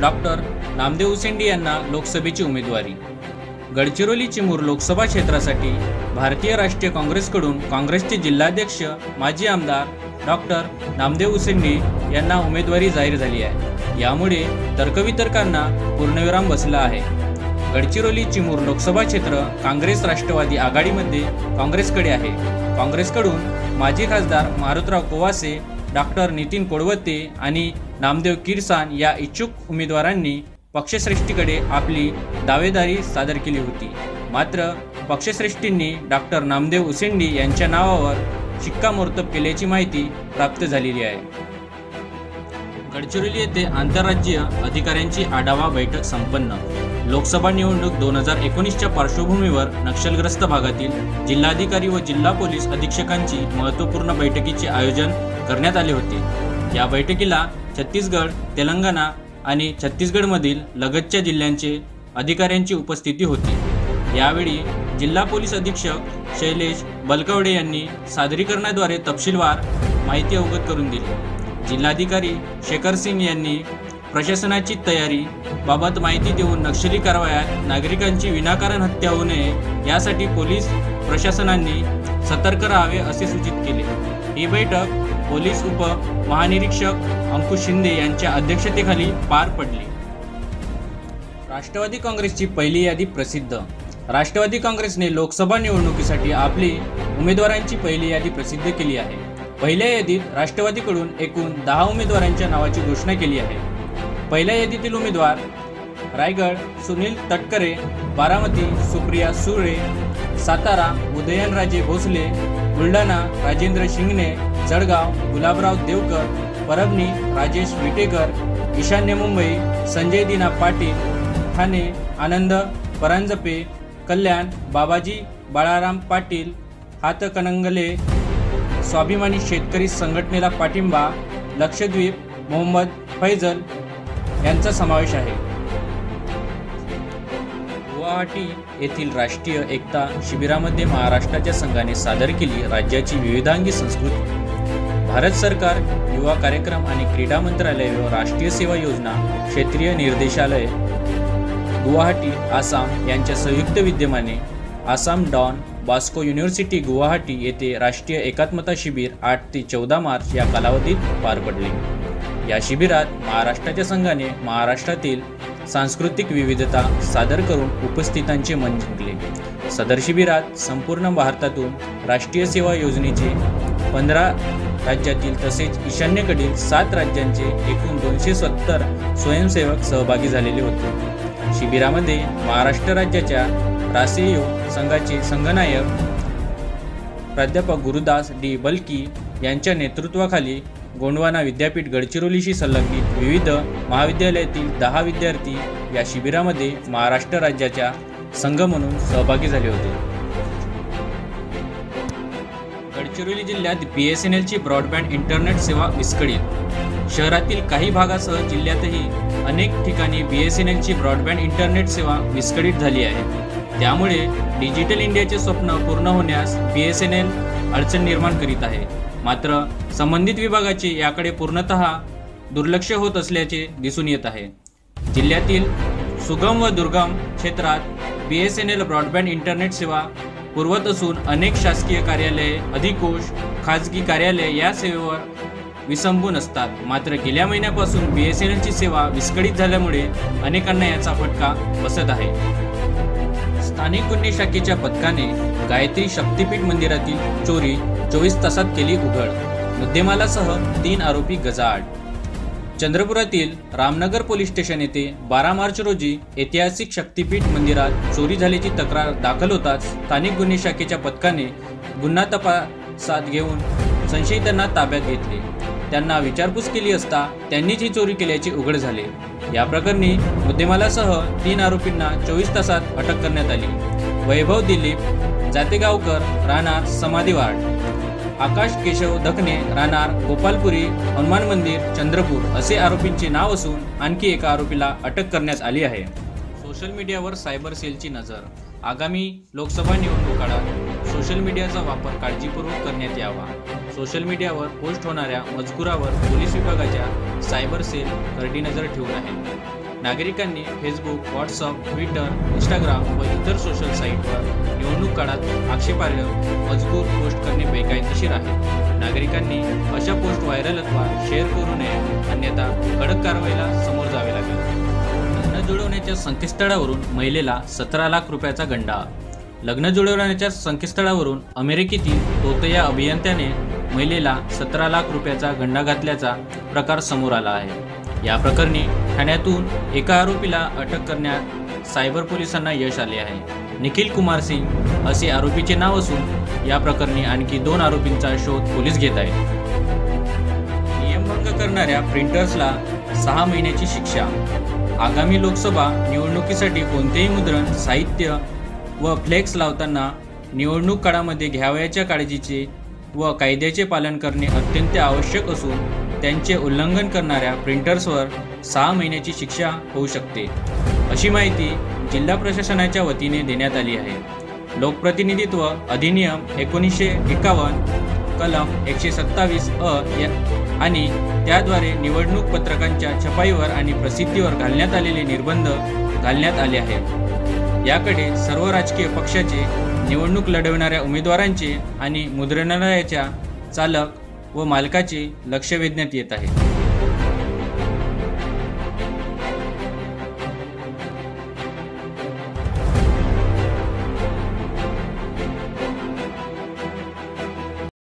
Doctor Namdev Usendi यांना लोकसभेची उमेदवारी. गडचिरोली चिमूर लोकसभा क्षेत्रासाठी भारतीय राष्ट्रीय काँग्रेसकडून काँग्रेसचे जिल्हाध्यक्ष माजी आमदार डॉक्टर नामदेव उसेंडी यांना उमेदवारी जाहीर झाली आहे. यामुळे तर्कवितर्कांना पूर्णविराम बसला आहे. गडचिरोली चिमूर लोकसभा क्षेत्र काँग्रेस राष्ट्रवादी आघाडीमध्ये काँग्रेसकडे आहे. काँग्रेसकडून माजी खासदार मारुतराव कोवासे डॉक्टर नितीन कोडवते आणि नामदेव किरसान या इच्छुक उमेदवारांनी पक्षश्रेष्ठीकडे आपली दावेदारी सादर केली होती. मात्र पक्षश्रेष्ठींनी डॉक्टर नामदेव उसेंडी यांच्या नावावर शिक्कामोर्तब केल्याची माहिती प्राप्त झालेली आहे. गडचिरोली येथे आंतरराज्यीय अधिकाऱ्यांची आढावा बैठक संपन्न. लोकसभा निवडणूक दोन हजार एकोणीसच्या पार्श्वभूमीवर नक्षलग्रस्त भागातील जिल्हाधिकारी व जिल्हा पोलीस अधीक्षकांची महत्त्वपूर्ण बैठकीचे आयोजन करण्यात आले होते. या बैठकीला छत्तीसगड तेलंगणा आणि छत्तीसगडमधील लगतच्या जिल्ह्यांचे अधिकाऱ्यांची उपस्थिती होती. यावेळी जिल्हा पोलीस अधीक्षक शैलेश बलकवडे यांनी सादरीकरणाद्वारे तपशीलवार माहिती अवगत करून दिली. जिल्हाधिकारी शेखर सिंग यांनी प्रशासनाची तयारी बाबत माहिती देऊन नक्षली कारवायात नागरिकांची विनाकारण हत्या होऊ नये यासाठी पोलीस प्रशासनांनी सतर्क राहावे असे सूचित केले. ही बैठक पोलीस उप महानिरीक्षक अंकुश शिंदे यांच्या अध्यक्षतेखाली पार पडली. राष्ट्रवादी काँग्रेसची पहिली यादी प्रसिद्ध. राष्ट्रवादी काँग्रेसने लोकसभा निवडणुकीसाठी आपली उमेदवारांची पहिली यादी प्रसिद्ध केली आहे. पहिल्या यादीत राष्ट्रवादीकडून एकूण दहा उमेदवारांच्या नावाची घोषणा केली आहे. पहिल्या यादीतील उमेदवार रायगड सुनील तटकरे बारामती सुप्रिया सुळे सातारा उदयनराजे भोसले बुलढाणा राजेंद्र शिंगणे जळगाव गुलाबराव देवकर परभणी राजेश विटेकर ईशान्य मुंबई संजय दिना पाटील ठाणे आनंद परांजपे कल्याण बाबाजी बाळाराम पाटील हातकणंगले स्वाभिमानी शेतकरी संघटनेला पाठिंबा लक्षद्वीप मोहम्मद फैजल यांचा समावेश आहे. गुवाहाटी येथील राष्ट्रीय एकता शिबिरामध्ये महाराष्ट्राच्या संघाने सादर केली राज्याची विविधांगी संस्कृती. भारत सरकार युवा कार्यक्रम आणि क्रीडा मंत्रालय व राष्ट्रीय सेवा योजना क्षेत्रीय निर्देशालय गुवाहाटी आसाम यांच्या संयुक्त विद्यमाने Assam Don Bosco university Guwahati येथे राष्ट्रीय एकात्मता शिबिर आठ ते चौदा मार्च या कालावधीत पार पडले. या शिबिरात महाराष्ट्राच्या संघाने महाराष्ट्रातील सांस्कृतिक विविधता सादर करून उपस्थितांचे मन जिंकले. सदर शिबिरात संपूर्ण भारतातून राष्ट्रीय सेवा योजनेचे पंधरा राज्यातील तसेच ईशान्येकडील सात राज्यांचे एकूण दोनशे सत्तर स्वयंसेवक सहभागी झालेले होते. शिबिरामध्ये महाराष्ट्र राज्याच्या रासेयो संघाचे संघनायक प्राध्यापक गुरुदास डी बल्की यांच्या नेतृत्वाखाली गोंडवाना विद्यापीठ गडचिरोलीशी संलग्नित विविध महाविद्यालयातील दहा विद्यार्थी या शिबिरामध्ये महाराष्ट्र राज्याच्या संघ म्हणून सहभागी झाले होते. गडचिरोली जिल्ह्यात बी एस एन एलची ब्रॉडबँड इंटरनेट सेवा विस्कळीत. शहरातील काही भागासह जिल्ह्यातही अनेक ठिकाणी बी एस एन एलची ब्रॉडबँड इंटरनेट सेवा विस्कळीत झाली आहे. त्यामुळे डिजिटल इंडियाचे स्वप्न पूर्ण होण्यास बी एस एन एल अडचण निर्माण करीत आहे. मात्र संबंधित विभागाचे याकडे पूर्णतः दुर्लक्ष होत असल्याचे दिसून येत आहे. जिल्ह्यातील सुगम व दुर्गम क्षेत्रात B S N L broadband internet सेवा पुरवत असून अनेक शासकीय कार्यालये अधिकोष खाजगी कार्यालये या सेवेवर विसंबून असतात. मात्र गेल्या महिन्यापासून बी एस एन एलची सेवा विस्कळीत झाल्यामुळे अनेकांना याचा फटका बसत आहे. स्थानिक गुन्हे शाखेच्या पथकाने गायत्री शक्तीपीठ मंदिरातील चोरी चोवीस तासात केली उघड. मुद्देमालासह तीन आरोपी गजाआड. चंद्रपुरातील रामनगर पोलीस स्टेशन येथे बारा मार्च रोजी ऐतिहासिक शक्तीपीठ मंदिरात चोरी झाल्याची तक्रार दाखल होताच स्थानिक गुन्हे शाखेच्या पथकाने गुन्हा तपासात घेऊन संशयितांना ताब्यात घेतले. त्यांना विचारपूस केली असता त्यांनीच ही चोरी केल्याचे उघड झाले. या प्रकरणी मुद्देमालासह तीन आरोपींना चोवीस तासात अटक करण्यात आली. वैभव दिलीप जातेगावकर राहणार समाधीवाड. आकाश केशव दखने राहणार गोपालपुरी हनुमान मंदिर चंद्रपूर असे आरोपींचे नाव असून आणखी एका आरोपीला अटक करण्यात आली आहे. सोशल मीडियावर सायबर सेलची नजर. आगामी लोकसभा निवडणूक काळात सोशल मीडियाचा वापर काळजीपूर्वक करण्यात यावा. सोशल मीडियावर पोस्ट होणाऱ्या मजकुरावर पोलीस विभागाच्या सायबर सेल करडी नजर ठेवून आहे. नागरिकांनी फेसबुक व्हॉट्सअप ट्विटर इंस्टाग्राम व इतर सोशल साईटवर निवडणूक काळात आक्षेपार्ह मजकूर पोस्ट करणे बेकायदेशीर आहे. नागरिकांनी अशा पोस्ट व्हायरल अथवा शेअर करू नये. अन्यथा कडक कारवाईला समोर जावे लागेल. लग्न जुळवण्याच्या संकेतस्थळावरून महिलेला सतरा लाख रुपयाचा गंडा. लग्न जुळवण्याच्या संकेतस्थळावरून अमेरिकेतील तोतया अभियंत्याने महिलेला सतरा लाख रुपयाचा गंडा घातल्याचा प्रकार समोर आला आहे. या प्रकरणी ठाण्यातून एका आरोपीला अटक करण्यात सायबर पोलिसांना यश आले आहे. निखिल कुमार सिंग असे आरोपीचे नाव असून या प्रकरणी आणखी दोन आरोपींचा शोध पोलीस घेत आहेत. नियमभंग करणाऱ्या प्रिंटर्सला सहा महिन्याची शिक्षा. आगामी लोकसभा निवडणुकीसाठी कोणतेही मुद्रण साहित्य व फ्लेक्स लावताना निवडणूक काळामध्ये घ्यावयाच्या काळजीचे व कायद्याचे पालन करणे अत्यंत आवश्यक असून त्यांचे उल्लंघन करणाऱ्या प्रिंटर्सवर सहा महिन्याची शिक्षा होऊ शकते. अशी माहिती जिल्हा प्रशासनाच्या वतीने देण्यात आली आहे. लोकप्रतिनिधित्व अधिनियम एकोणीसशे एकावन्न कलम एकशे सत्तावीस अ आणि त्याद्वारे निवडणूक पत्रकांच्या छपाईवर आणि प्रसिद्धीवर घालण्यात आलेले निर्बंध घालण्यात आले आहेत. याकडे सर्व राजकीय पक्षाचे निवडणूक लढवणाऱ्या उमेदवारांचे आणि मुद्रणालयाच्या चालक व मालकाचे लक्ष वेधण्यात येत आहे.